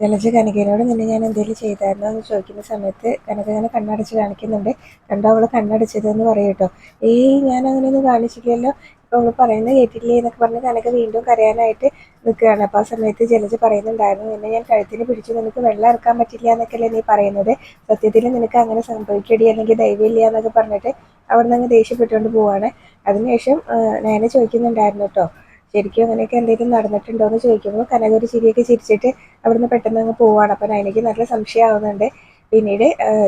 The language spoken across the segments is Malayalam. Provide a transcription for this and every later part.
ജലജ കനകയോട് നിന്നെ ഞാൻ എന്തെങ്കിലും ചെയ്തായിരുന്നോ എന്ന് ചോദിക്കുന്ന സമയത്ത് കനക ഇങ്ങനെ കണ്ണടച്ച് കാണിക്കുന്നുണ്ട്. കണ്ടോ അവൾ കണ്ണടച്ചതെന്ന് പറയും കേട്ടോ. ഏയ് ഞാൻ അങ്ങനെയൊന്നും കാണിച്ചില്ലല്ലോ. ഇപ്പൊ അവൾ പറയുന്നത് കേട്ടില്ലേ എന്നൊക്കെ പറഞ്ഞ് കനക വീണ്ടും കരയാനായിട്ട് നിൽക്കുകയാണ്. അപ്പോൾ ആ സമയത്ത് ജലജ പറയുന്നുണ്ടായിരുന്നു നിന്നെ ഞാൻ കഴുത്തിന് പിടിച്ചു നിനക്ക് വെള്ളം ഇറക്കാൻ പറ്റില്ല എന്നൊക്കെയല്ലേ നീ പറയുന്നത്. സത്യത്തിൽ നിനക്ക് അങ്ങനെ സംഭവിക്കടി അല്ലെങ്കിൽ ദൈവമില്ല എന്നൊക്കെ പറഞ്ഞിട്ട് അവിടെ നിന്ന് അങ്ങ് ദേഷ്യപ്പെട്ടുകൊണ്ട് പോവാണ്. അതിനുശേഷം നയന ചോദിക്കുന്നുണ്ടായിരുന്നു കേട്ടോ ശരിക്കും അങ്ങനെയൊക്കെ എന്തെങ്കിലും നടന്നിട്ടുണ്ടോ എന്ന് ചോദിക്കുമ്പോൾ കനകൊരു ചിരിയൊക്കെ ചിരിച്ചിട്ട് അവിടുന്ന് പെട്ടെന്ന് അങ്ങ് പോവാണ്. അപ്പം നയനയ്ക്ക് നല്ല സംശയമാവുന്നുണ്ട് പിന്നീട്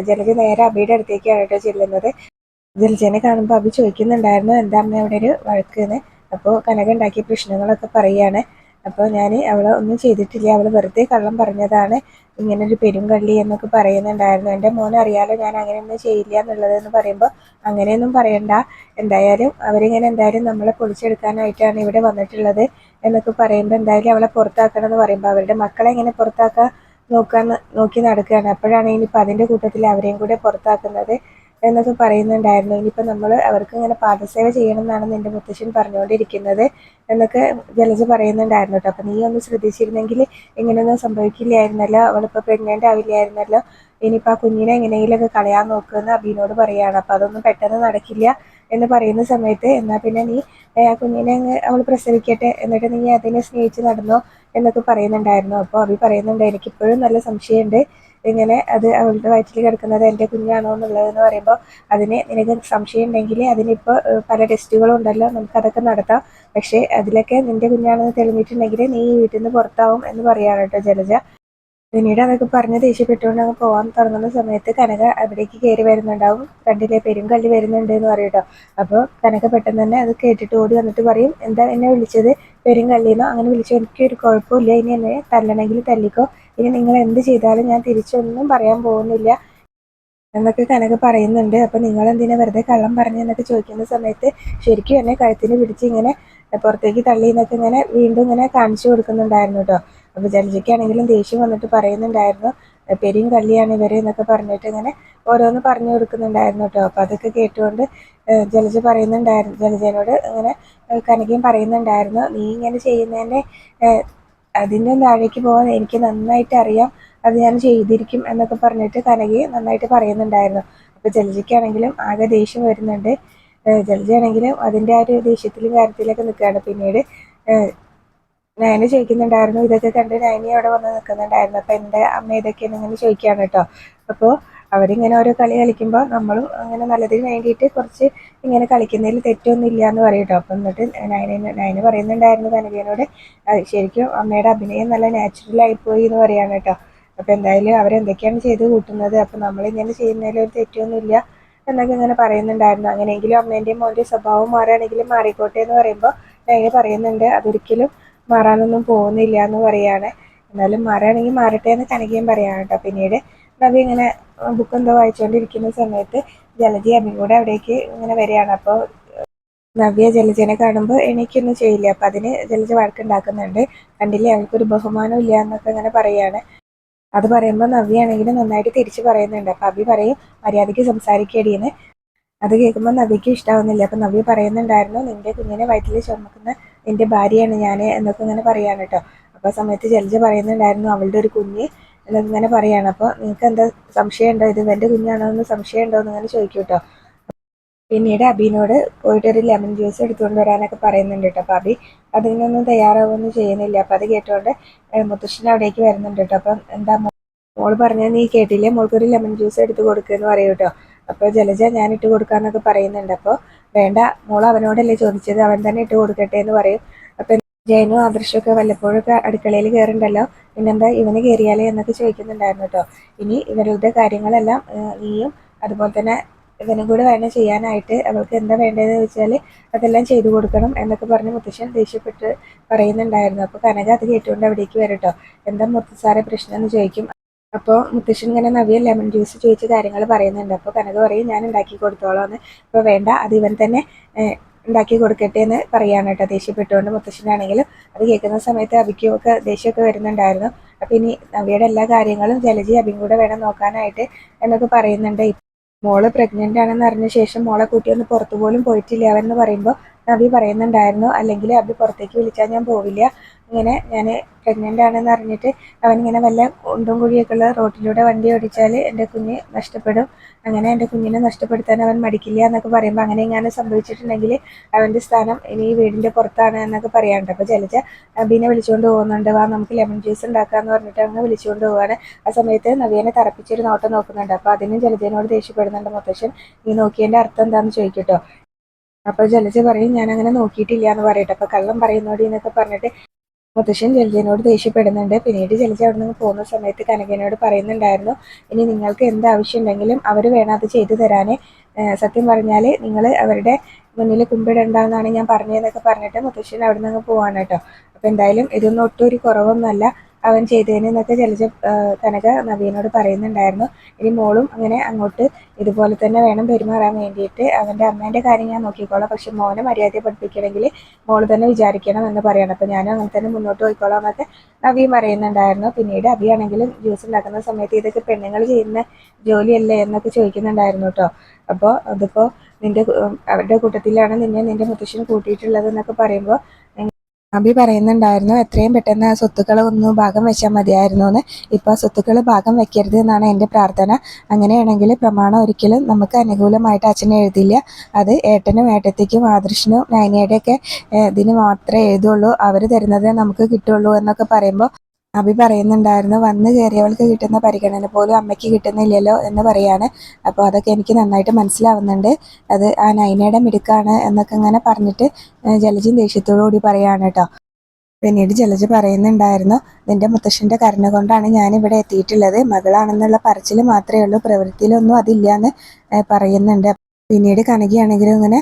ജലജ നേരെ അബിയുടെ അടുത്തേക്കാണ് കേട്ടോ ചെല്ലുന്നത്. ജലജനെ കാണുമ്പോൾ അബി ചോദിക്കുന്നുണ്ടായിരുന്നു എന്താ അമ്മ അവിടെ ഒരു വഴക്കെന്ന് അപ്പോൾ കനക ഉണ്ടാക്കിയ പ്രശ്നങ്ങളൊക്കെ പറയുകയാണ് അപ്പോൾ ഞാൻ അവളെ ഒന്നും ചെയ്തിട്ടില്ല. അവൾ വെറുതെ കള്ളം പറഞ്ഞതാണ്. ഇങ്ങനെ ഒരു പെരുങ്കള്ളി എന്നൊക്കെ പറയുന്നുണ്ടായിരുന്നു. എന്റെ മോനെ അറിയാലോ ഞാൻ അങ്ങനെയൊന്നും ചെയ്യില്ല എന്നുള്ളത് എന്ന് പറയുമ്പോൾ അങ്ങനെയൊന്നും പറയണ്ട. എന്തായാലും അവരിങ്ങനെ എന്തായാലും നമ്മളെ പൊളിച്ചെടുക്കാനായിട്ടാണ് ഇവിടെ വന്നിട്ടുള്ളത് എന്നൊക്കെ പറയുമ്പോൾ എന്തായാലും അവളെ പുറത്താക്കണം എന്ന് പറയുമ്പോൾ അവരുടെ മക്കളെ എങ്ങനെ പുറത്താക്കാൻ നോക്കാൻ നോക്കി നടക്കുകയാണ്. അപ്പോഴാണ് ഇനിയിപ്പോൾ അതിന്റെ കൂട്ടത്തിൽ അവരെയും കൂടെ പുറത്താക്കുന്നത്. എന്നൊക്കെ പറയുന്നുണ്ടായിരുന്നു. ഇനിയിപ്പോൾ നമ്മൾ അവർക്ക് ഇങ്ങനെ പാദസേവ ചെയ്യണം എന്നാണ് എന്റെ മുത്തശ്ശൻ പറഞ്ഞുകൊണ്ടിരിക്കുന്നത് എന്നൊക്കെ ജലജ പറയുന്നുണ്ടായിരുന്നു കേട്ടോ. അപ്പം നീ ഒന്ന് ശ്രദ്ധിച്ചിരുന്നെങ്കിൽ ഇങ്ങനെയൊന്നും സംഭവിക്കില്ലായിരുന്നല്ലോ. അവളിപ്പോൾ പ്രഗ്നന്റ് ആവില്ലായിരുന്നല്ലോ. ഇനിയിപ്പോൾ ആ കുഞ്ഞിനെ എങ്ങനെയെങ്കിലുമൊക്കെ കളയാൻ നോക്കുമെന്ന് അബീനോട് പറയുകയാണ് അപ്പോൾ അതൊന്നും പെട്ടെന്ന് നടക്കില്ല എന്ന് പറയുന്ന സമയത്ത് എന്നാൽ പിന്നെ നീ ആ കുഞ്ഞിനെ അങ്ങ് അവൾ പ്രസവിക്കട്ടെ എന്നിട്ട് നീ അതിനെ സ്നേഹിച്ച് നടന്നോ എന്നൊക്കെ പറയുന്നുണ്ടായിരുന്നു. അപ്പോൾ അബി പറയുന്നുണ്ട് എനിക്കിപ്പോഴും നല്ല സംശയമുണ്ട്. ഇങ്ങനെ അത് അവളുടെ വയറ്റിൽ കിടക്കുന്നത് എന്റെ കുഞ്ഞാണോ എന്നുള്ളതെന്ന് പറയുമ്പോൾ അതിന് നിനക്ക് സംശയം ഉണ്ടെങ്കിൽ അതിനിപ്പോൾ പല ടെസ്റ്റുകളും ഉണ്ടല്ലോ നമുക്കതൊക്കെ നടത്താം. പക്ഷേ അതിലൊക്കെ നിന്റെ കുഞ്ഞാണെന്ന് തെളിഞ്ഞിട്ടുണ്ടെങ്കിൽ നീ വീട്ടിൽ നിന്ന് പുറത്താവും എന്ന് പറയാണ് കേട്ടോ ജലജ. പിന്നീട് അതൊക്കെ പറഞ്ഞ് ദേഷ്യപ്പെട്ടുകൊണ്ട് അങ്ങ് പോകാൻ തുടങ്ങുന്ന സമയത്ത് കനക അവിടേക്ക് കയറി വരുന്നുണ്ടാവും. കണ്ടില്ലേ പെരുങ്കള്ളി വരുന്നുണ്ട് എന്ന് പറയട്ടോ അപ്പോൾ കനക പെട്ടെന്ന് തന്നെ അത് കേട്ടിട്ട് ഓടി വന്നിട്ട് പറയും എന്താ എന്നെ വിളിച്ചത്? പെരുങ്കള്ളിന്നോ അങ്ങനെ വിളിച്ചു. എനിക്കൊരു കുഴപ്പമില്ല. ഇനി എന്നെ തല്ലണമെങ്കിൽ തല്ലിക്കോ. ഇനി നിങ്ങൾ എന്ത് ചെയ്താലും ഞാൻ തിരിച്ചൊന്നും പറയാൻ പോകുന്നില്ല എന്നൊക്കെ കനക പറയുന്നുണ്ട്. അപ്പം നിങ്ങൾ എന്തിനാ വെറുതെ കള്ളം പറഞ്ഞു എന്നൊക്കെ ചോദിക്കുന്ന സമയത്ത് ശരിക്കും എന്നെ കഴുത്തിന് പിടിച്ച് ഇങ്ങനെ പുറത്തേക്ക് തള്ളി എന്നൊക്കെ ഇങ്ങനെ വീണ്ടും ഇങ്ങനെ കാണിച്ചു കൊടുക്കുന്നുണ്ടായിരുന്നു കേട്ടോ അപ്പോൾ ജലജയ്ക്കാണെങ്കിലും ദേഷ്യം വന്നിട്ട് പറയുന്നുണ്ടായിരുന്നു പെരിയും കള്ളിയാണ് ഇവർ എന്നൊക്കെ പറഞ്ഞിട്ട് ഇങ്ങനെ ഓരോന്ന് പറഞ്ഞു കൊടുക്കുന്നുണ്ടായിരുന്നു കേട്ടോ അപ്പോൾ അതൊക്കെ കേട്ടുകൊണ്ട് ജലജ പറയുന്നുണ്ടായിരുന്നു ജലജനോട് ഇങ്ങനെ കനകയും പറയുന്നുണ്ടായിരുന്നു നീ ഇങ്ങനെ ചെയ്യുന്നതിന്റെ അതിന്റെ താഴേക്ക് പോകാൻ എനിക്ക് നന്നായിട്ട് അറിയാം. അത് ഞാൻ ചെയ്തിരിക്കും എന്നൊക്കെ പറഞ്ഞിട്ട് കനകി നന്നായിട്ട് പറയുന്നുണ്ടായിരുന്നു. അപ്പോൾ ജലജയ്ക്കാണെങ്കിലും ആകെ ദേഷ്യം വരുന്നുണ്ട്. ജലജയാണെങ്കിലും അതിന്റെ ആ ഒരു ദേഷ്യത്തിലും കാര്യത്തിലൊക്കെ നിൽക്കുകയാണ്. പിന്നീട് നയന ചോദിക്കുന്നുണ്ടായിരുന്നു ഇതൊക്കെ കണ്ട് നയനി അവിടെ വന്ന് നിൽക്കുന്നുണ്ടായിരുന്നു. അപ്പോൾ എന്റെ അമ്മ ഇതൊക്കെയാണ് ഇങ്ങനെ ചോദിക്കുകയാണ് കേട്ടോ. അപ്പോൾ അവരിങ്ങനെ ഓരോ കളി കളിക്കുമ്പോൾ നമ്മളും അങ്ങനെ നല്ലതിന് വേണ്ടിയിട്ട് കുറച്ച് ഇങ്ങനെ കളിക്കുന്നതിൽ തെറ്റൊന്നും ഇല്ല എന്ന് പറയും അപ്പം എന്നിട്ട് നയന നയന പറയുന്നുണ്ടായിരുന്നു കനകയോട് ശരിക്കും അമ്മയുടെ അഭിനയം നല്ല നാച്ചുറൽ ആയിപ്പോയി എന്ന് പറയാണ് കേട്ടോ. അപ്പോൾ എന്തായാലും അവരെന്തൊക്കെയാണ് ചെയ്ത് കൂട്ടുന്നത്? അപ്പോൾ നമ്മളിങ്ങനെ ചെയ്യുന്നതിൽ ഒരു തെറ്റൊന്നുമില്ല എന്നൊക്കെ ഇങ്ങനെ പറയുന്നുണ്ടായിരുന്നു. അങ്ങനെയെങ്കിലും അമ്മേന്റെയും മോന്റെയും സ്വഭാവം മാറുകയാണെങ്കിലും മാറിക്കോട്ടെ എന്ന് പറയുമ്പോൾ നയന പറയുന്നുണ്ട്. അതൊരിക്കലും മാറാനൊന്നും പോകുന്നില്ല എന്ന് പറയാണ്. എന്നാലും മാറുകയാണെങ്കിൽ മാറട്ടെ എന്ന് കനകയും കേട്ടോ. പിന്നീട് നവി ഇങ്ങനെ ബുക്ക് എന്തോ വായിച്ചുകൊണ്ടിരിക്കുന്ന സമയത്ത് ജലജി അമ്മയും കൂടെ അവിടേക്ക് ഇങ്ങനെ വരികയാണ്. അപ്പോൾ നവ്യ ജലജനെ കാണുമ്പോൾ എനിക്കൊന്നും ചെയ്യില്ല. അപ്പം അതിന് ജലജ വഴക്കുണ്ടാക്കുന്നുണ്ട് കണ്ടില്ലേ? അവൾക്കൊരു ബഹുമാനം ഇല്ല എന്നൊക്കെ ഇങ്ങനെ പറയാണ്. അത് പറയുമ്പോൾ നവ്യ നവ്യാണെങ്കിലും നന്നായിട്ട് തിരിച്ചു പറയുന്നുണ്ട്. അപ്പം അഭി പറയും മര്യാദയ്ക്ക് സംസാരിക്കേടിയെന്ന് അത് കേൾക്കുമ്പോൾ നവ്യക്ക് ഇഷ്ടാവുന്നില്ല. അപ്പം നവ്യ പറയുന്നുണ്ടായിരുന്നു നിന്റെ കുഞ്ഞിനെ വയറ്റിൽ ചുമക്കുന്ന നിന്റെ ഭാര്യയാണ് ഞാൻ എന്നൊക്കെ ഇങ്ങനെ പറയാണ് കേട്ടോ. അപ്പോൾ സമയത്ത് ജലജ പറയുന്നുണ്ടായിരുന്നു അവളുടെ ഒരു കുഞ്ഞ് എന്നൊക്കെ ഇങ്ങനെ പറയാണ്. അപ്പോൾ നിങ്ങൾക്ക് എന്താ സംശയം ഉണ്ടോ ഇത് എന്റെ കുഞ്ഞാണോ എന്ന് സംശയം ഉണ്ടോ എന്ന് ഇങ്ങനെ ചോദിക്കും കേട്ടോ പിന്നീട് അബിനോട് പോയിട്ട് ഒരു ലെമൺ ജ്യൂസ് എടുത്തുകൊണ്ട് വരാനൊക്കെ പറയുന്നുണ്ട് കേട്ടോ. അപ്പോൾ അബി അതിനൊന്നും തയ്യാറാവുമൊന്നും ചെയ്യുന്നില്ല. അപ്പോൾ അത് കേട്ടുകൊണ്ട് മുത്തശ്ശൻ അവിടേക്ക് വരുന്നുണ്ട് കേട്ടോ. അപ്പം എന്താ മോൾ പറഞ്ഞാൽ നീ കേട്ടില്ലേ? മോൾക്കൊരു ലെമൺ ജ്യൂസ് എടുത്ത് കൊടുക്കുമെന്ന് പറയും കേട്ടോ. അപ്പോൾ ജലജ ഞാൻ ഇട്ട് കൊടുക്കാന്നൊക്കെ പറയുന്നുണ്ട്. അപ്പോൾ വേണ്ട മോൾ അവനോടല്ലേ ചോദിച്ചത്. അവൻ തന്നെ ഇട്ട് കൊടുക്കട്ടെ എന്ന് പറയും. അപ്പം ജയനു ആദർശമൊക്കെ വല്ലപ്പോഴൊക്കെ അടുക്കളയിൽ കയറുണ്ടല്ലോ പിന്നെന്താ ഇവന് കയറിയാലേ എന്നൊക്കെ ചോദിക്കുന്നുണ്ടായിരുന്നു കേട്ടോ. ഇനി ഇവരുടെ കാര്യങ്ങളെല്ലാം നീയും അതുപോലെ തന്നെ ഇവനും കൂടെ വേണം ചെയ്യാനായിട്ട് അവൾക്ക് എന്താ വേണ്ടതെന്ന് വെച്ചാൽ അതെല്ലാം ചെയ്തു കൊടുക്കണം എന്നൊക്കെ പറഞ്ഞ് മുത്തശ്ശൻ ദേഷ്യപ്പെട്ട് പറയുന്നുണ്ടായിരുന്നു. അപ്പോൾ കനക അത് കേട്ടുകൊണ്ട് അവിടേക്ക് വരട്ടോ എന്താ മുത്തസാറെ പ്രശ്നം എന്ന് ചോദിക്കും. അപ്പോൾ മുത്തശ്ശൻ ഇങ്ങനെ നവ്യ ലെമൺ ജ്യൂസ് ചോദിച്ച കാര്യങ്ങൾ പറയുന്നുണ്ട്. അപ്പോൾ കനക പറയും ഞാൻ ഉണ്ടാക്കി കൊടുത്തോളാം എന്ന്. അപ്പോൾ വേണ്ട അത് ഇവൻ തന്നെ ഉണ്ടാക്കി കൊടുക്കട്ടെ എന്ന് പറയാണ് കേട്ടോ. ദേഷ്യപ്പെട്ടുകൊണ്ട് മുത്തശ്ശനാണെങ്കിലും അത് കേൾക്കുന്ന സമയത്ത് അബിക്കും ഒക്കെ ദേഷ്യമൊക്കെ വരുന്നുണ്ടായിരുന്നു. അപ്പം ഇനി നവ്യയുടെ എല്ലാ കാര്യങ്ങളും ജലജി അബിയും കൂടെ വേണം നോക്കാനായിട്ട് എന്നൊക്കെ പറയുന്നുണ്ട്. മോൾ പ്രഗ്നന്റ് ആണെന്ന് അറിഞ്ഞ ശേഷം മോളെ കൂട്ടി ഒന്ന് പുറത്തു പോലും പോയിട്ടില്ല അവൻ എന്ന് പറയുമ്പോൾ നവി പറയുന്നുണ്ടായിരുന്നു. അല്ലെങ്കിൽ അബി പുറത്തേക്ക് വിളിച്ചാൽ ഞാൻ പോവില്ല. ഇങ്ങനെ ഞാൻ പ്രഗ്നന്റ് ആണെന്ന് അറിഞ്ഞിട്ട് അവനിങ്ങനെ വല്ല കുണ്ടും കുഴിയൊക്കെ ഉള്ള റോട്ടിലൂടെ വണ്ടി ഓടിച്ചാൽ എന്റെ കുഞ്ഞ് നഷ്ടപ്പെടും. അങ്ങനെ എന്റെ കുഞ്ഞിനെ നഷ്ടപ്പെടുത്താൻ അവൻ മടിക്കില്ല എന്നൊക്കെ പറയുമ്പോൾ അങ്ങനെ ഇങ്ങനെ സംഭവിച്ചിട്ടുണ്ടെങ്കിൽ അവന്റെ സ്ഥാനം ഇനി ഈ വീടിന്റെ പുറത്താണ് എന്നൊക്കെ പറയാറുണ്ട്. അപ്പോൾ ജലജ അബീനെ വിളിച്ചുകൊണ്ട് പോകുന്നുണ്ട്. വാ നമുക്ക് ലെമൺ ജ്യൂസ് ഉണ്ടാക്കാമെന്ന് പറഞ്ഞിട്ട് അങ്ങ് വിളിച്ചുകൊണ്ട് പോവാണ്. ആ സമയത്ത് നവീനെ തറപ്പിച്ചൊരു നോട്ടം നോക്കുന്നുണ്ട്. അപ്പോൾ അതിനും ജലജനോട് ദേഷ്യപ്പെടുന്നുണ്ട്. മുത്തശ്ശൻ നീ നോക്കിയതിന്റെ അർത്ഥം എന്താണെന്ന് ചോദിക്കട്ടോ അപ്പോൾ ജലജ പറയും ഞാൻ അങ്ങനെ നോക്കിയിട്ടില്ല എന്ന് പറയട്ടെ. അപ്പോൾ കള്ളം പറയുന്നോടി എന്നൊക്കെ പറഞ്ഞിട്ട് മുത്തശ്ശൻ ജലജനോട് ദേഷ്യപ്പെടുന്നുണ്ട്. പിന്നീട് ജലജ അവിടെ നിന്ന് പോകുന്ന സമയത്ത് കനകനോട് പറയുന്നുണ്ടായിരുന്നു ഇനി നിങ്ങൾക്ക് എന്ത് ആവശ്യം ഉണ്ടെങ്കിലും അവർ വേണം അത് ചെയ്തു തരാനേ. സത്യം പറഞ്ഞാൽ നിങ്ങൾ അവരുടെ മുന്നിൽ കുമ്പിടണ്ടെന്നാണ് ഞാൻ പറഞ്ഞതെന്നൊക്കെ പറഞ്ഞിട്ട് മുത്തശ്ശൻ അവിടെ നിന്ന് പോവാണ് കേട്ടോ. അപ്പോൾ എന്തായാലും ഇതൊന്നും ഒട്ടും ഒരു കുറവൊന്നുമല്ല. അവൻ ചെയ്തതിന് എന്നൊക്കെ ജലജ കനക നവീനോട് പറയുന്നുണ്ടായിരുന്നു. ഇനി മോളും അങ്ങനെ അങ്ങോട്ട് ഇതുപോലെ തന്നെ വേണം പെരുമാറാൻ വേണ്ടിയിട്ട്. അവന്റെ അമ്മേന്റെ കാര്യം ഞാൻ നോക്കിക്കോളാം. പക്ഷെ മോനെ മര്യാദ പഠിപ്പിക്കണമെങ്കിൽ മോൾ തന്നെ വിചാരിക്കണം എന്ന് പറയണം. അപ്പോൾ ഞാനും അങ്ങനെ തന്നെ മുന്നോട്ട് പോയിക്കോളാം എന്നൊക്കെ നവീൻ പറയുന്നുണ്ടായിരുന്നു. പിന്നീട് അഭിയാണെങ്കിലും ജ്യൂസ് ഉണ്ടാക്കുന്ന സമയത്ത് ഇതൊക്കെ പെണ്ണുങ്ങൾ ചെയ്യുന്ന ജോലിയല്ലേ എന്നൊക്കെ ചോദിക്കുന്നുണ്ടായിരുന്നു കേട്ടോ. അപ്പോൾ അതിപ്പോൾ നിന്റെ അവരുടെ കൂട്ടത്തിലാണ് നിന്നെ നിന്റെ മുത്തശ്ശൻ കൂട്ടിയിട്ടുള്ളത് എന്നൊക്കെ പറയുമ്പോൾ അബി പറയുന്നുണ്ടായിരുന്നു എത്രയും പെട്ടെന്ന് സ്വത്തുക്കൾ ഒന്ന് ഭാഗം വെച്ചാൽ മതിയായിരുന്നു എന്ന് ഇപ്പോൾ സ്വത്തുക്കൾ ഭാഗം വെക്കരുത് എന്നാണ് എന്റെ പ്രാർത്ഥന. അങ്ങനെയാണെങ്കിൽ പ്രമാണം ഒരിക്കലും നമുക്ക് അനുകൂലമായിട്ട് അച്ഛനെ എഴുതില്ല. അത് ഏട്ടനും ഏട്ടത്തേക്കും ആദർശനും നൈനയുടെയൊക്കെ ഇതിന് മാത്രമേ എഴുതുള്ളൂ. അവർ തരുന്നത് നമുക്ക് കിട്ടുള്ളൂ എന്നൊക്കെ പറയുമ്പോൾ അബി പറയുന്നുണ്ടായിരുന്നു വന്ന് കയറിയവൾക്ക് കിട്ടുന്ന പരിഗണന പോലും അമ്മയ്ക്ക് കിട്ടുന്നില്ലല്ലോ എന്ന് പറയാണ്. അപ്പോൾ അതൊക്കെ എനിക്ക് നന്നായിട്ട് മനസ്സിലാവുന്നുണ്ട്. അത് ആ നൈനയുടെ മിടുക്കാണ് എന്നൊക്കെ ഇങ്ങനെ പറഞ്ഞിട്ട് ജലജി ദേഷ്യത്തോടു കൂടി പറയാണ് കേട്ടോ. പിന്നീട് ജലജ പറയുന്നുണ്ടായിരുന്നു നിന്റെ മുത്തശ്ശന്റെ കരുണ കൊണ്ടാണ് ഞാൻ ഇവിടെ എത്തിയിട്ടുള്ളത്. മകളാണെന്നുള്ള പറച്ചിൽ മാത്രമേ ഉള്ളൂ. പ്രവൃത്തിയിലൊന്നും അതില്ല എന്ന് പറയുന്നുണ്ട്. പിന്നീട് കനകയാണെങ്കിലും ഇങ്ങനെ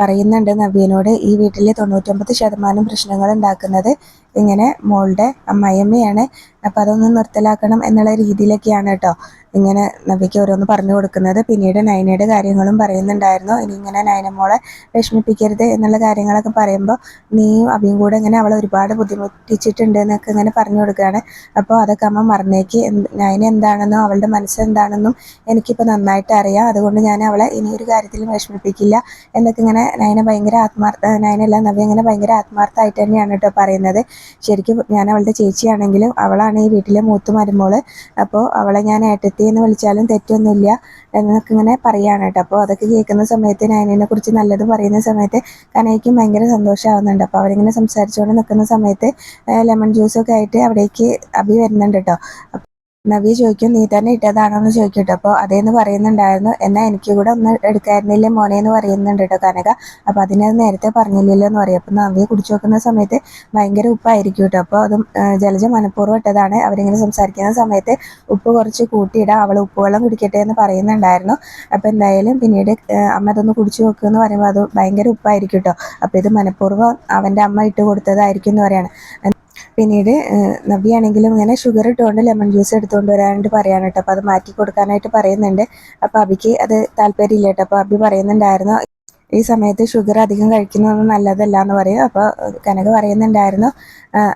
പറയുന്നുണ്ട് നവ്യനോട് ഈ വീട്ടിലെ തൊണ്ണൂറ്റൊമ്പത് ശതമാനം പ്രശ്നങ്ങൾ ഉണ്ടാക്കുന്നത് ഇങ്ങനെ മോളുടെ അമ്മയമ്മയാണ് അപ്പോൾ അതൊന്ന് നിർത്തലാക്കണം എന്നുള്ള രീതിയിലൊക്കെയാണ് കേട്ടോ ഇങ്ങനെ നവിക്ക് ഓരോന്ന് പറഞ്ഞു കൊടുക്കുന്നത്. പിന്നീട് നയനയുടെ കാര്യങ്ങളും പറയുന്നുണ്ടായിരുന്നു. ഇനി ഇങ്ങനെ നയനമോളെ വിഷമിപ്പിക്കരുത് എന്നുള്ള കാര്യങ്ങളൊക്കെ പറയുമ്പോൾ നീയും അഭിയും കൂടെ ഇങ്ങനെ അവളെ ഒരുപാട് ബുദ്ധിമുട്ടിച്ചിട്ടുണ്ട് എന്നൊക്കെ ഇങ്ങനെ പറഞ്ഞു കൊടുക്കുകയാണ്. അപ്പോൾ അതൊക്കെ അമ്മ മറന്നേക്ക്. നയന എന്താണെന്നും അവളുടെ മനസ്സെന്താണെന്നും എനിക്കിപ്പോൾ നന്നായിട്ട് അറിയാം. അതുകൊണ്ട് ഞാൻ അവളെ ഇനി ഒരു കാര്യത്തിലും വിഷമിപ്പിക്കില്ല എന്നൊക്കെ ഇങ്ങനെ നയന ഭയങ്കര ആത്മാർത്ഥ നയനല്ല നവ്യ ഇങ്ങനെ ഭയങ്കര ആത്മാർത്ഥമായിട്ട് തന്നെയാണ് കേട്ടോ പറയുന്നത്. ശരിക്കും ഞാൻ അവളുടെ ചേച്ചിയാണെങ്കിലും അവളാണ് ഈ വീട്ടിലെ മൂത്ത് മരുമോൾ. അപ്പോൾ അവളെ ഞാൻ ഏട്ടത്തി എന്ന് വിളിച്ചാലും തെറ്റൊന്നുമില്ല എന്നൊക്കെ ഇങ്ങനെ പറയുകയാണ് കേട്ടോ. അപ്പോൾ അതൊക്കെ കേൾക്കുന്ന സമയത്ത് നയനിനെ കുറിച്ച് നല്ലത് പറയുന്ന സമയത്ത് കനയ്ക്കും ഭയങ്കര സന്തോഷമാവുന്നുണ്ട്. അപ്പോൾ അവരിങ്ങനെ സംസാരിച്ചുകൊണ്ട് നിൽക്കുന്ന സമയത്ത് ലെമൺ ജ്യൂസൊക്കെ ആയിട്ട് അവിടേക്ക് അഭി വരുന്നുണ്ട് കേട്ടോ. നവി ചോദിക്കും നീ തന്നെ ഇട്ടതാണോ എന്ന് ചോദിക്കും കേട്ടോ അപ്പോൾ അതേന്ന് പറയുന്നുണ്ടായിരുന്നു. എന്നാൽ എനിക്ക് കൂടെ ഒന്ന് എടുക്കായിരുന്നില്ലേ മോനെ എന്ന് പറയുന്നുണ്ട് കേട്ടോ കനക. അപ്പോൾ അതിനത് നേരത്തെ പറഞ്ഞില്ലല്ലോ എന്ന് പറയും. അപ്പോൾ നവ്യ കുടിച്ചു നോക്കുന്ന സമയത്ത് ഭയങ്കര ഉപ്പായിരിക്കും കേട്ടോ. അപ്പോൾ അതും ജലജ മനഃപൂർവം ഇട്ടതാണ്. അവരിങ്ങനെ സംസാരിക്കുന്ന സമയത്ത് ഉപ്പ് കുറച്ച് കൂട്ടിയിടാം അവൾ ഉപ്പുവെള്ളം കുടിക്കട്ടെ എന്ന് പറയുന്നുണ്ടായിരുന്നു. അപ്പോൾ എന്തായാലും പിന്നീട് അമ്മ അതൊന്ന് കുടിച്ചു നോക്കുമെന്ന് പറയുമ്പോൾ അത് ഭയങ്കര ഉപ്പായിരിക്കും കേട്ടോ. അപ്പോൾ ഇത് മനഃപൂർവം അവന്റെ അമ്മ ഇട്ട് കൊടുത്തതായിരിക്കും എന്ന് പറയാണ്. പിന്നീട് നവ്യാണെങ്കിലും ഇങ്ങനെ ഷുഗർ ഇട്ടുകൊണ്ട് ലെമൺ ജ്യൂസ് എടുത്തുകൊണ്ട് വരാനായിട്ട് പറയാണ് കേട്ടോ. അപ്പോൾ അത് മാറ്റി കൊടുക്കാനായിട്ട് പറയുന്നുണ്ട്. അപ്പോൾ അബിക്ക് അത് താല്പര്യമില്ല കേട്ടോ. അപ്പോൾ അബി പറയുന്നുണ്ടായിരുന്നു ഈ സമയത്ത് ഷുഗർ അധികം കഴിക്കുന്നതൊന്നും നല്ലതല്ല എന്ന് പറയും. അപ്പോൾ കനക പറയുന്നുണ്ടായിരുന്നു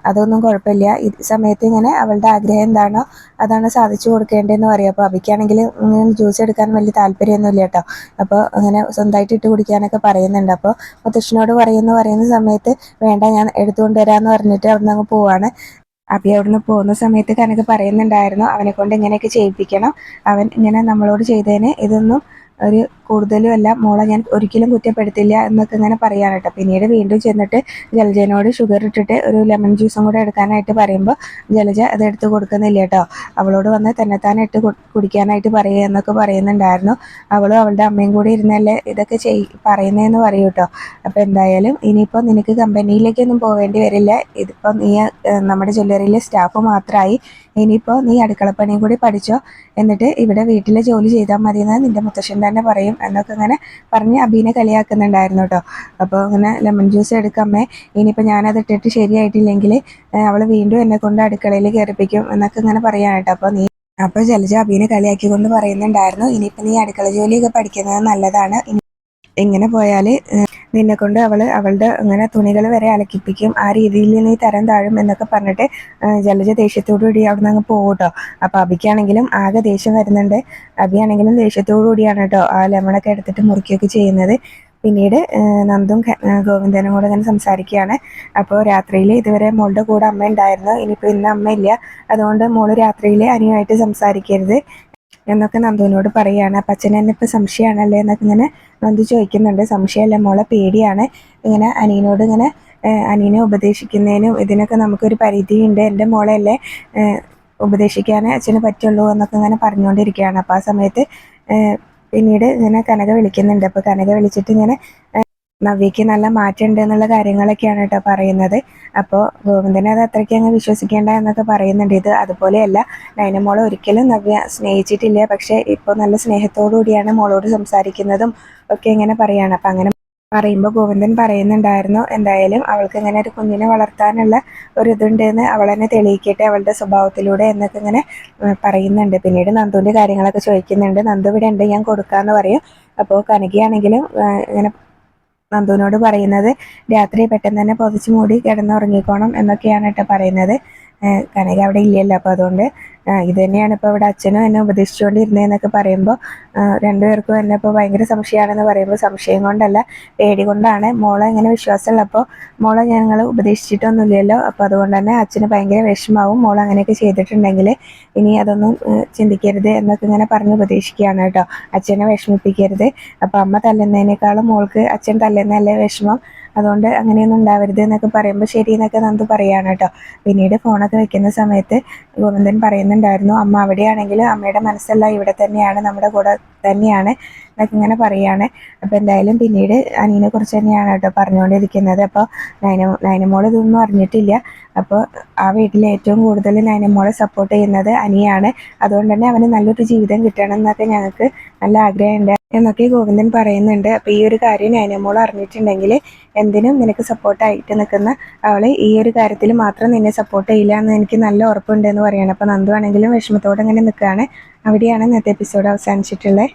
അതൊന്നും കുഴപ്പമില്ല. ഈ സമയത്ത് ഇങ്ങനെ അവളുടെ ആഗ്രഹം എന്താണോ അതാണ് സാധിച്ചു കൊടുക്കേണ്ടതെന്ന് പറയും. അപ്പോൾ ഇങ്ങനെ ജ്യൂസ് എടുക്കാൻ വലിയ താല്പര്യമൊന്നുമില്ല കേട്ടോ. അപ്പോൾ അങ്ങനെ സ്വന്തമായിട്ട് ഇട്ട് കുടിക്കാനൊക്കെ പറയുന്നുണ്ട്. അപ്പോൾ മുത്തശ്ശനോട് പറയുന്നു പറയുന്ന സമയത്ത് വേണ്ട ഞാൻ എടുത്തുകൊണ്ട് വരാമെന്ന് പറഞ്ഞിട്ട് നിന്ന് അങ്ങ് പോവാണ്. അബി അവിടുന്ന് പോകുന്ന സമയത്ത് കനക പറയുന്നുണ്ടായിരുന്നു അവനെ കൊണ്ട് ഇങ്ങനെയൊക്കെ ചെയ്യിപ്പിക്കണം. അവൻ ഇങ്ങനെ നമ്മളോട് ചെയ്തതിന് ഇതൊന്നും ഒരു കൂടുതലും അല്ല മോളെ ഞാൻ ഒരിക്കലും കുറ്റപ്പെടുത്തില്ല എന്നൊക്കെ ഇങ്ങനെ പറയാണ് കേട്ടോ. പിന്നീട് വീണ്ടും ചെന്നിട്ട് ജലജനോട് ഷുഗർ ഇട്ടിട്ട് ഒരു ലെമൺ ജ്യൂസും കൂടെ എടുക്കാനായിട്ട് പറയുമ്പോൾ ജലജ അത് എടുത്ത് കൊടുക്കുന്നില്ല കേട്ടോ. അവളോട് വന്ന് തന്നെത്താൻ ഇട്ട് കുടിക്കാനായിട്ട് പറയുക എന്നൊക്കെ പറയുന്നുണ്ടായിരുന്നു. അവളും അവളുടെ അമ്മയും കൂടി ഇരുന്നല്ലേ ഇതൊക്കെ ചെയ് പറയുന്നതെന്ന് പറയൂ കേട്ടോ. അപ്പോൾ എന്തായാലും ഇനിയിപ്പോൾ നിനക്ക് കമ്പനിയിലേക്കൊന്നും പോവേണ്ടി വരില്ല. ഇതിപ്പോൾ നീ നമ്മുടെ ജ്വല്ലറിയിലെ സ്റ്റാഫ് മാത്രമായി ഇനിയിപ്പോൾ നീ അടുക്കളപ്പണിയും കൂടി പഠിച്ചോ. എന്നിട്ട് ഇവിടെ വീട്ടിലെ ജോലി ചെയ്താൽ മതി എന്ന് നിന്റെ മുത്തശ്ശൻ തന്നെ പറയും എന്നൊക്കെ ഇങ്ങനെ പറഞ്ഞ് അബീനെ കളിയാക്കുന്നുണ്ടായിരുന്നു കേട്ടോ. അപ്പോൾ ഇങ്ങനെ ലെമൺ ജ്യൂസ് എടുക്കമ്മേ ഇനിയിപ്പോൾ ഞാനത് ഇട്ടിട്ട് ശരിയായിട്ടില്ലെങ്കിൽ അവൾ വീണ്ടും എന്നെ കൊണ്ട് അടുക്കളയിൽ കയറിപ്പിക്കും എന്നൊക്കെ ഇങ്ങനെ പറയാണ് കേട്ടോ. അപ്പോൾ നീ അപ്പോൾ ജലജ അബീനെ കളിയാക്കിക്കൊണ്ട് പറയുന്നുണ്ടായിരുന്നു ഇനിയിപ്പോൾ നീ അടുക്കള ജോലിയൊക്കെ പഠിക്കുന്നത് നല്ലതാണ്. ഇനി ഇങ്ങനെ പോയാൽ നിന്നെ കൊണ്ട് അവൾ അവളുടെ അങ്ങനെ തുണികൾ വരെ അലക്കിപ്പിക്കും. ആ രീതിയിൽ നീ തരം താഴും എന്നൊക്കെ പറഞ്ഞിട്ട് ജലജ ദേഷ്യത്തോടു കൂടി അവിടെ നിന്ന് അങ്ങ് പോകട്ടോ അപ്പൊ അബിക്കാണെങ്കിലും ആകെ ദേഷ്യം വരുന്നുണ്ട്. അബിയാണെങ്കിലും ദേഷ്യത്തോടു കൂടിയാണ് കേട്ടോ ആ ലെമണൊക്കെ എടുത്തിട്ട് മുറിക്കുകയൊക്കെ ചെയ്യുന്നത്. പിന്നീട് നന്ദും ഗോവിന്ദനും കൂടെ ഇങ്ങനെ സംസാരിക്കുകയാണ്. അപ്പോൾ രാത്രിയിൽ ഇതുവരെ മോളുടെ കൂടെ അമ്മ ഉണ്ടായിരുന്നു. ഇനിയിപ്പോൾ ഇന്ന് അമ്മയില്ല അതുകൊണ്ട് മോൾ രാത്രിയിൽ അനിയുമായിട്ട് സംസാരിക്കരുത്. എന്നൊക്കെ നന്ദുവിനോട് പറയുകയാണ് അപ്പം എന്നെ ഇപ്പോൾ സംശയമാണല്ലേ എന്നൊക്കെ ഇങ്ങനെ നന്ദു ചോദിക്കുന്നുണ്ട്. സംശയമല്ല മോളെ പേടിയാണ്. ഇങ്ങനെ അനിയനോട് ഇങ്ങനെ അനിയനെ ഉപദേശിക്കുന്നതിനും ഇതിനൊക്കെ നമുക്കൊരു പരിധിയുണ്ട്. എന്റെ മോളെയല്ലേ ഉപദേശിക്കാനേ അച്ഛന് പറ്റുള്ളൂ എന്നൊക്കെ ഇങ്ങനെ പറഞ്ഞുകൊണ്ടിരിക്കുകയാണ്. അപ്പോൾ ആ സമയത്ത് പിന്നീട് ഇങ്ങനെ കനക വിളിക്കുന്നുണ്ട്. അപ്പോൾ കനക വിളിച്ചിട്ട് ഇങ്ങനെ നവ്യയ്ക്ക് നല്ല മാറ്റമുണ്ട് എന്നുള്ള കാര്യങ്ങളൊക്കെയാണ് കേട്ടോ പറയുന്നത്. അപ്പോൾ ഗോവിന്ദനെ അത് അത്രയ്ക്ക് അങ്ങ് വിശ്വസിക്കേണ്ട എന്നൊക്കെ പറയുന്നുണ്ട്. ഇത് അതുപോലെയല്ല നയനമോളെ ഒരിക്കലും നവ്യ സ്നേഹിച്ചിട്ടില്ല. പക്ഷേ ഇപ്പോൾ നല്ല സ്നേഹത്തോടു കൂടിയാണ് മോളോട് സംസാരിക്കുന്നതും ഒക്കെ ഇങ്ങനെ പറയുകയാണ് അപ്പം അങ്ങനെ പറയുമ്പോൾ ഗോവിന്ദൻ പറയുന്നുണ്ടായിരുന്നു എന്തായാലും അവൾക്ക് ഇങ്ങനെ ഒരു കുഞ്ഞിനെ വളർത്താനുള്ള ഒരു ഇതുണ്ടെന്ന് അവളെന്നെ തെളിയിക്കട്ടെ അവളുടെ സ്വഭാവത്തിലൂടെ എന്നൊക്കെ ഇങ്ങനെ പറയുന്നുണ്ട്. പിന്നീട് നന്ദുവിന്റെ കാര്യങ്ങളൊക്കെ ചോദിക്കുന്നുണ്ട്. നന്ദു ഇവിടെ ഉണ്ട് ഞാൻ കൊടുക്കാമെന്ന് പറയും. അപ്പോൾ കനകയാണെങ്കിലും ഇങ്ങനെ നന്ദുവിനോട് പറയുന്നത് രാത്രി പെട്ടെന്ന് തന്നെ പൊതിച്ച് മൂടി കിടന്നുറങ്ങിക്കോണം എന്നൊക്കെയാണ് കേട്ടോ പറയുന്നത്. കനക അവിടെ ഇല്ലല്ലോ. അപ്പോൾ അതുകൊണ്ട് ഇത് തന്നെയാണ് ഇപ്പോൾ ഇവിടെ അച്ഛനും എന്നെ ഉപദേശിച്ചുകൊണ്ടിരുന്നതെന്നൊക്കെ പറയുമ്പോൾ രണ്ടുപേർക്കും എന്നെ ഇപ്പോൾ ഭയങ്കര സംശയമാണെന്ന് പറയുമ്പോൾ സംശയം കൊണ്ടല്ല പേടി കൊണ്ടാണ്. മോളെ ഇങ്ങനെ വിശ്വാസമുള്ളപ്പോൾ മോളെ ഞങ്ങൾ ഉപദേശിച്ചിട്ടൊന്നുമില്ലല്ലോ. അപ്പോൾ അതുകൊണ്ട് തന്നെ അച്ഛന് ഭയങ്കര വിഷമാവും. മോൾ അങ്ങനെയൊക്കെ ചെയ്തിട്ടുണ്ടെങ്കിൽ ഇനി അതൊന്നും ചിന്തിക്കരുത് എന്നൊക്കെ ഇങ്ങനെ പറഞ്ഞ് ഉപദേശിക്കുകയാണ് കേട്ടോ. അച്ഛനെ വിഷമിപ്പിക്കരുത്. അപ്പോൾ അമ്മ തല്ലുന്നതിനേക്കാളും മോൾക്ക് അച്ഛൻ തല്ലുന്നതല്ലേ വിഷമം. അതുകൊണ്ട് അങ്ങനെയൊന്നും ഉണ്ടാവരുത് എന്നൊക്കെ പറയുമ്പോൾ ശരി എന്നൊക്കെ നന്ദു പറയുകയാണ് കേട്ടോ. പിന്നീട് ഫോണൊക്കെ വെക്കുന്ന സമയത്ത് ഗോവിന്ദൻ പറയുന്നുണ്ടായിരുന്നു. അമ്മ അവിടെയാണെങ്കിൽ അമ്മയുടെ മനസ്സല്ല ഇവിടെ തന്നെയാണ് നമ്മുടെ കൂടെ തന്നെയാണ്. എന്നൊക്കെ ഇങ്ങനെ പറയുകയാണ് അപ്പോൾ എന്തായാലും പിന്നീട് അനീനെ കുറിച്ച് തന്നെയാണ് കേട്ടോ പറഞ്ഞുകൊണ്ടിരിക്കുന്നത്. അപ്പോൾ നയന നയനമോൾ ഇതൊന്നും അറിഞ്ഞിട്ടില്ല. അപ്പോൾ ആ വീട്ടിൽ ഏറ്റവും കൂടുതൽ നയനമോളെ സപ്പോർട്ട് ചെയ്യുന്നത് അനിയാണ്. അതുകൊണ്ട് തന്നെ അവന് നല്ലൊരു ജീവിതം കിട്ടണം എന്നൊക്കെ ഞങ്ങൾക്ക് നല്ല ആഗ്രഹമുണ്ട് എന്നൊക്കെ ഗോവിന്ദൻ പറയുന്നുണ്ട്. അപ്പോൾ ഈ ഒരു കാര്യം നയനമോൾ അറിഞ്ഞിട്ടുണ്ടെങ്കിൽ എന്തിനും നിനക്ക് സപ്പോർട്ടായിട്ട് നിൽക്കുന്ന അവൾ ഈ ഒരു കാര്യത്തിൽ മാത്രം നിന്നെ സപ്പോർട്ട് ചെയ്യില്ല എന്ന് എനിക്ക് നല്ല ഉറപ്പുണ്ടെന്ന് പറയണം. അപ്പോൾ നന്ദു ആണെങ്കിലും വിഷമത്തോടെ അങ്ങനെ നിൽക്കുകയാണ്. അവിടെയാണ് ഇന്നത്തെ എപ്പിസോഡ് അവസാനിച്ചിട്ടുള്ളത്.